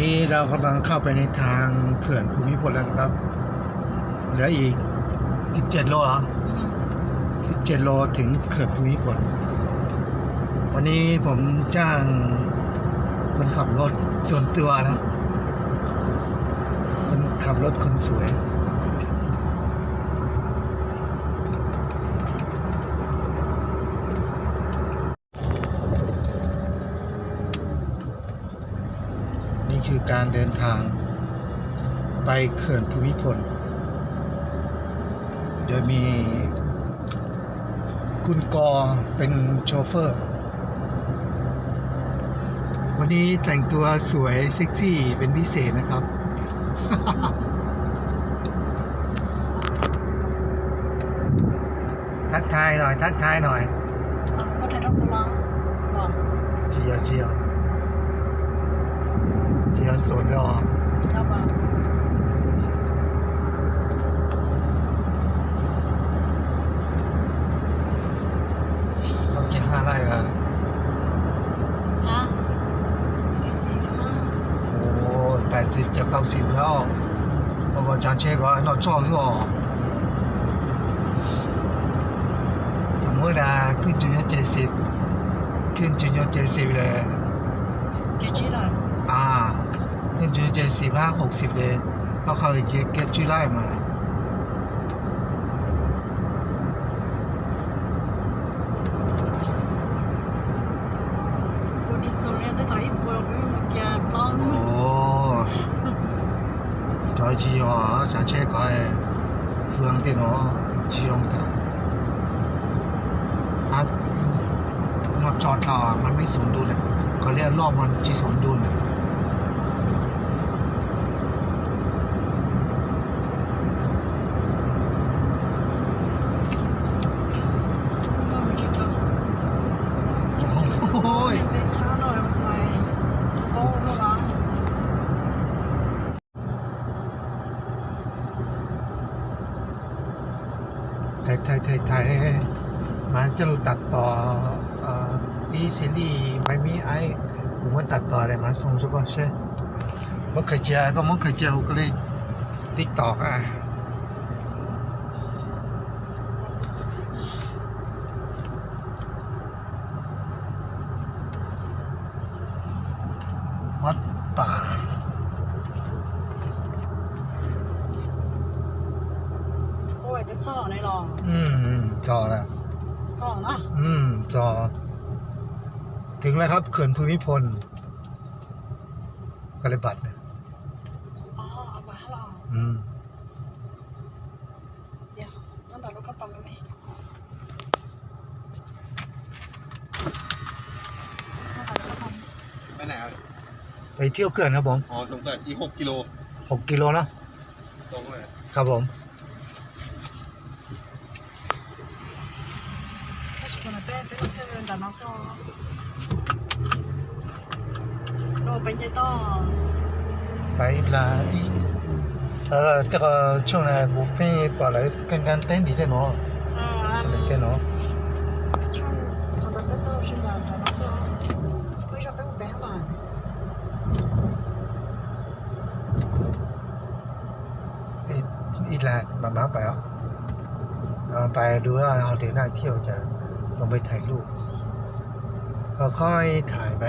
นี้เรากำลังเข้าไปในทางเขื่อนภูมิพลแล้วนะครับ เหลืออีก 17 โลเหรอ 17 โลถึงเขื่อนภูมิพล วันนี้ผมจ้างคนขับรถส่วนตัวนะ คนขับรถคนสวย นี่ คือการเดินทาง ไปเขื่อนภูมิพล โดยมี คุณกอเป็นโชเฟอร์ วันนี้แต่งตัวสวยเซ็กซี่เป็นพิเศษนะครับ ทักทายหน่อย ทักทายหน่อย có thể đọc số lo vâng เจียวเจียวเจียวสวนรอ dạ vâng เขาจ ะห้าไร่เหรอ à cái gì mà โอ้แปดสิบจะเก้าสิบแล้ว我个讲这个那照热สมมตินะขึ้นจุดเจ็ดสิบขึ้นจุดเจ็ดสิบเลย cái gì là อ่า ขึ้นจุดเจ็ดสิบห้าหกสิบเลยเขาเขาจะเก็ตจุไล่มา cô chỉ số này tôi thấy vừa với một cái blog โอ้ก็จีอ๋อ讲这个诶เฟืองที่เนาะจีลงตาอ่ะมาจอดเราอ่ะมันไม่สมดุลเลยเขาเรียกรอบมันจีสมดุลเลย มันจะตัดต่ออีซีรีส์ไม่มีไอผมว่าตัดต่ออะไรมาส่งสักคนใช่มันเคยเจอก็มันเคยเจอก็เลยติ๊กตอกอะวัดป่า ôi tôi cho này lò อืมจอแล้ว cho nó อืมจอ ถึงแล้วครับเขื่อนภูมิพลกระบัดเนี่ย à quá lò อืม dạ nó là lúc cấp bằng cái này nó phải lúc cấp bằng ไปไหนอะไปเที่ยวเขื่อนครับผมอ๋อตรงกันอีกหกกิโลหกกิโลเนอะตรงเลยครับผม vậy là ờ tức là chỗ này cũng phải bỏ lại căng căng tên đi thế nó. Thế nó. Ít là mà má phải không? Ờ, phải đứa họ thế này thiểu chẳng านมามาไปอะเอาไปดูว่าเอาเดี๋ยวน่าเที่ยวจะลงไปถ่ายรูปก็ค่อยถ่ายไป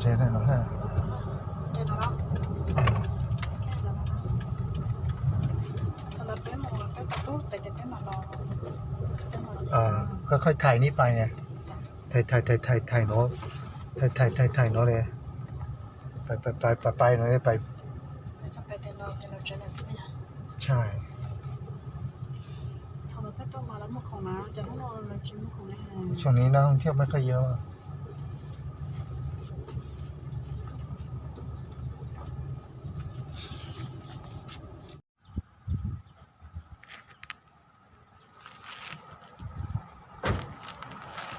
เจ๊นั่นเนาะฮะ Đây nó đó. เออ Còn là bé một là bé tập tốt, tại cái bé mà lò. เออก็ค่อยถ่ายนี่ไปไง ถ่ายถ่ายถ่ายถ่ายถ่ายโน้ตถ่ายถ่ายถ่ายถ่ายโน้ตเลย ไปไปไปไปไปโน้ตเลยไป ก็ต้องมาแล้วมุกของน้ำจะต้องนอรับชิมของในห้ทงช่วงนี้นักท่องเที่ยวไม่ค่อยเยอะ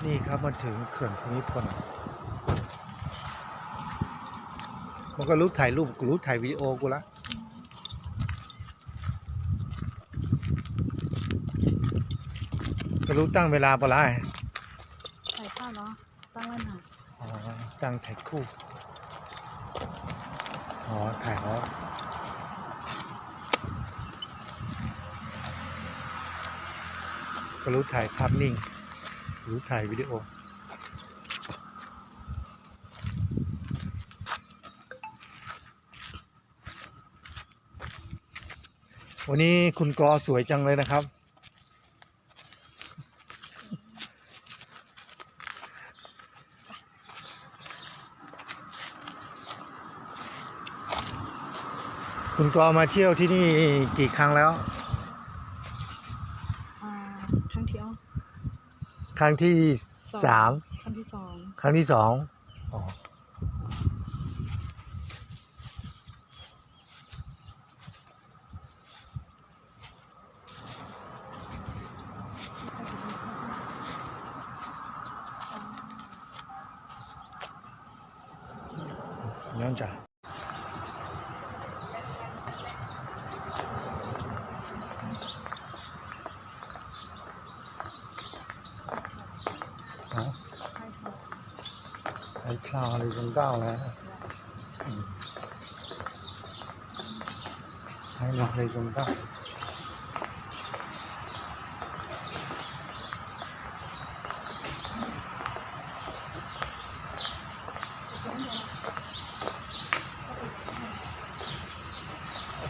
นี่ครับมาถึงเขื่อนภูมิพล มันก็รู้ถ่ายรูปกูรู้ถ่ายวิดีโอกูละก็ รู้ตั้งเวลาปะล่ะ Phải sao nó? Tăng lên hả? อ๋อตั้งถ่ายคู่ อ๋อ ถ่ายแล้วก็รู้ถ่ายภาพนิ่ง รู้ถ่ายวิดีโอวันนี้คุณกอสวยจังเลยนะครับ คุณกอมาเที่ยวที่นี่กี่ครั้งแล้ว อ่าครั้งที่อ๋อครั้งที่สองสามครั้งที่สองครั้งที่สองอ๋อย้อนจ้ะอ๋อ ใช่ค่ะ ไอ้คลาวเลยจนเก้าแล้วอืมให้หนักเลยจนเก้า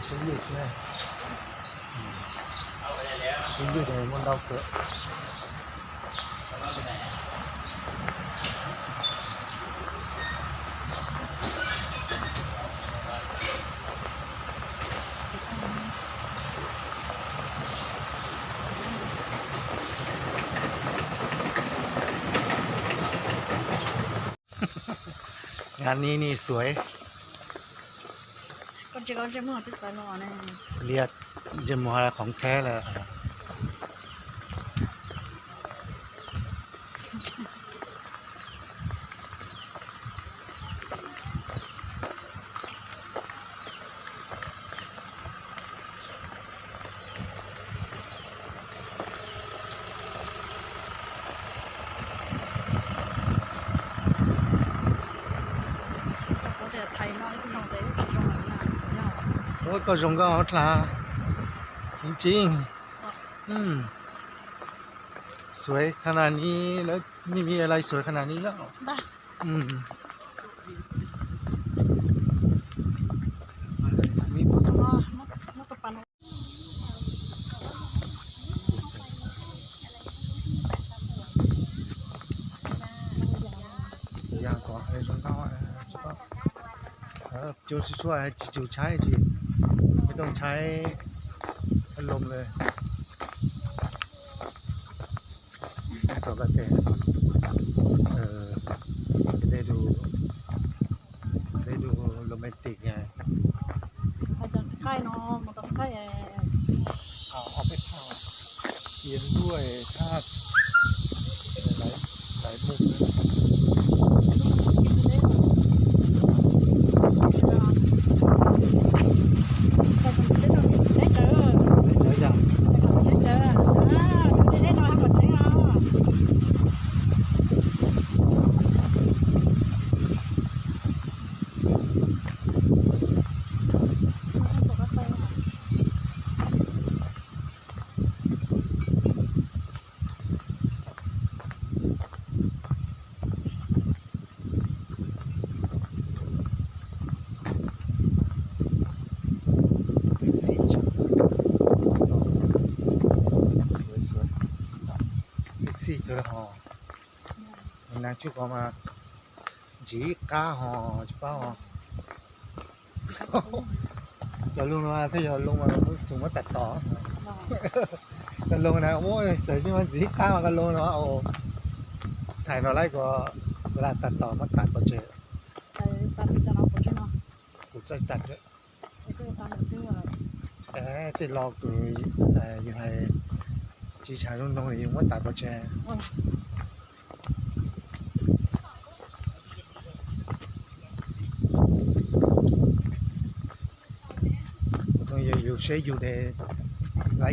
ซื้ออยู่ใช่ไหมซื้ออยู่ในมันเราเกิด งานนี้นี่สวยก็จะก็จะเมื่อที่สายหนอนะเรียกเจมอลของแท้เลยแต่ก็จะไทยน้อยที่น้องได้ที่ตรงนั้นนะเนาะ โอ้ย ก็รงก็ฮอตลาจริงๆอืมสวยขนาดนี้แล้วไม่มีอะไรสวยขนาดนี้แล้วบ้าอืมมี อ๋อนักนักปัน อย่างก่อนไอ้รงก็ใช่ปะเออ 就是说还就ใช้ทีไม่ต้องใช้พัดลมเลยปกติเออจะได้ดูได้ดูโรแมนติกไง อาจารย์ค่ายเนาะมันต้องค่ายเออ เอาเอาไปเผาเขียนด้วยธาตุหลายหลายมุม เซ็กซี่ตัวละหอมันนางชื่อเขามาจีก้าหอจีป้าหอจะลงมาถ้าจะลงมาถึงว่าตัดต่อจะลงนะโอ้ยเสียที่มันจีก้ามากันลง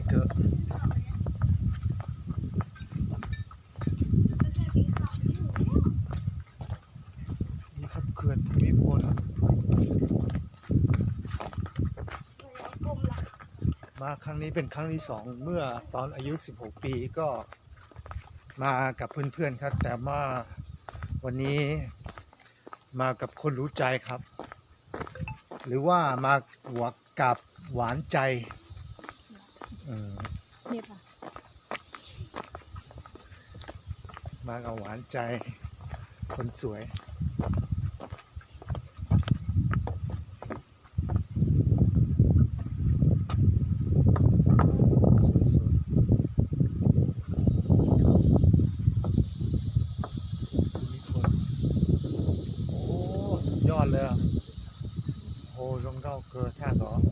เครั้งนี้เป็นครั้งที่สองเมื่อตอนอายุ 16 ปีก็มากับเพื่อนๆครับ แต่มาวันนี้มากับคนรู้ใจครับ หรือว่ามาหัวกับหวานใจอืม Nie pa. มากับหวานใจคนสวย สวยๆภูมิพลโอ้ สุดยอดเลยอะโอ้รองเท้าเกิดท่าเหรอโ